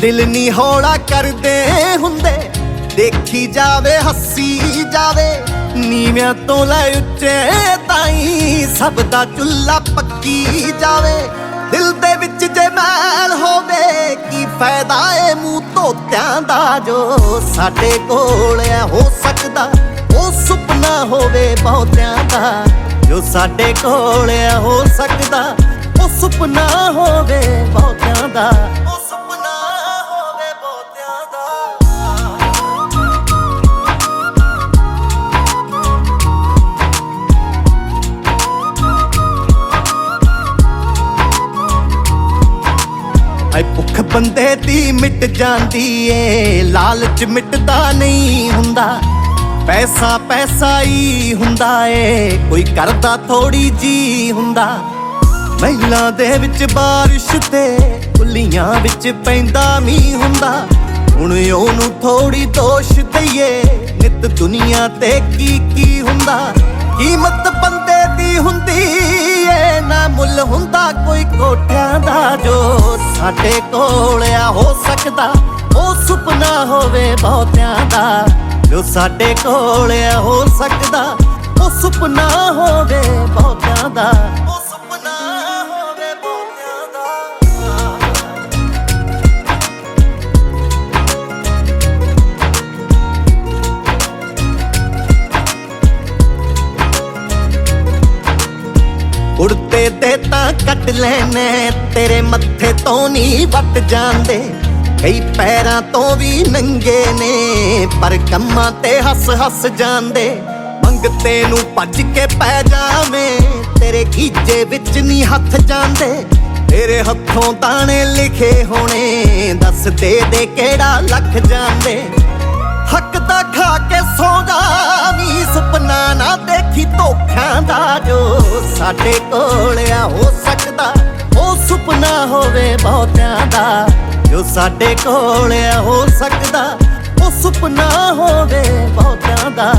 ਦਿਲ ਨਹੀਂ ਹੌਲਾ ਕਰਦੇ ਹੁੰਦੇ। ਦੇਖੀ ਜਾਵੇ, ਹੱਸੀ ਜਾਵੇ। ਨੀਵਿਆਂ ਤੋਂ ਲੈ ਉੱਚੇ ਤਾਈ ਸਭ ਦਾ ਚੁੱਲਾ ਪੱਕੀ ਜਾਵੇ। ਦਿਲ ਦੇ ਫਾਇਦਾ ਏ ਮੂੰਹ ਧੋਤਿਆਂ ਦਾ ਜੋ ਸਾਡੇ ਕੋਲ ਆ ਹੋ ਸਕਦਾ ਉਹ ਸੁਪਨਾ ਹੋਵੇ ਬਹੁਤਿਆਂ ਦਾ। ਜੋ ਸਾਡੇ ਕੋਲ ਆ ਹੋ ਸਕਦਾ ਉਹ ਸੁਪਨਾ ਹੋਵੇ ਬਹੁਤਿਆਂ ਦਾ। ਭੁੱਖ ਬੰਦੇ ਦੀ ਮਿਟ ਜਾਂਦੀ ਏ। ਲਾਲਚ ਮਿਟਦਾ ਨਹੀਂ ਹੁੰਦਾ। ਪੈਸਾ ਪੈਸਾ ਹੀ ਹੁੰਦਾ ਏ। ਕੋਈ ਕਰਦਾ ਥੋੜੀ ਜੀ ਹੁੰਦਾ। ਮਹਿਲਾ ਦੇ ਵਿੱਚ ਬਾਰਿਸ਼ ਤੇ ਕੁੱਲੀਆਂ ਵਿੱਚ ਪੈਂਦਾ ਮੀਂਹ ਹੁੰਦਾ। ਹੁਣ ਉਹਨੂੰ ਥੋੜੀ ਦੋਸ਼ ਦਈਏ। ਨਿਤ ਦੁਨੀਆ ਤੇ ਕੀ ਕੀ ਹੁੰਦਾ। ਕੀਮਤ ਬੰਦੇ ਦੀ ਹੁੰਦੀ ਮੁੱਲ ਹੁੰਦਾ ਕੋਈ ਕੋਠਿਆਂ ਦਾ ਜੋ ਸਾਡੇ ਕੋਲ ਆ, ਹੋ ਸਕਦਾ ਉਹ ਸੁਪਨਾ ਹੋਵੇ ਬਹੁਤਿਆਂ ਦਾ। ਜੋ ਸਾਡੇ ਕੋਲ ਆ, ਹੋ ਸਕਦਾ ਉਹ ਸੁਪਨਾ ਹੋਵੇ ਬਹੁਤਿਆਂ ਦਾ। ਉੜਤੇ ਤੇ ਤਾਂ ਕੱਟ ਲੈਣੇ, ਤੇਰੇ ਮੱਥੇ ਤੋਂ ਨਹੀਂ ਵੱਟ ਜਾਂਦੇ। ਕਈ ਪੈਰਾਂ ਤੋਂ ਵੀ ਨੰਗੇ ਨੇ, ਪਰ ਕੰਮਾਂ ਤੇ ਹੱਸ ਹੱਸ ਜਾਂਦੇ। ਮੰਗਤੇ ਨੂੰ ਭੱਜ ਕੇ ਪੈ ਜਾਵੇਂ, ਤੇਰੇ ਖੀਜੇ ਵਿੱਚ ਨਹੀਂ ਹੱਥ ਜਾਂਦੇ। ਤੇਰੇ ਹੱਥੋਂ ਦਾਣੇ ਲਿਖੇ ਹੋਣੇ, ਦੱਸ ਦੇ ਦੇ ਕਿਹੜਾ ਲੱਖ ਜਾਂਦੇ। ਸਾਡੇ ਕੋਲ ਆ, ਹੋ ਸਕਦਾ ਉਹ ਸੁਪਨਾ ਹੋਵੇ ਬਹੁਤਿਆਂ ਦਾ। ਜੋ ਸਾਡੇ ਕੋਲ ਆ, ਹੋ ਸਕਦਾ ਉਹ ਸੁਪਨਾ ਹੋਵੇ ਬਹੁਤਿਆਂ ਦਾ।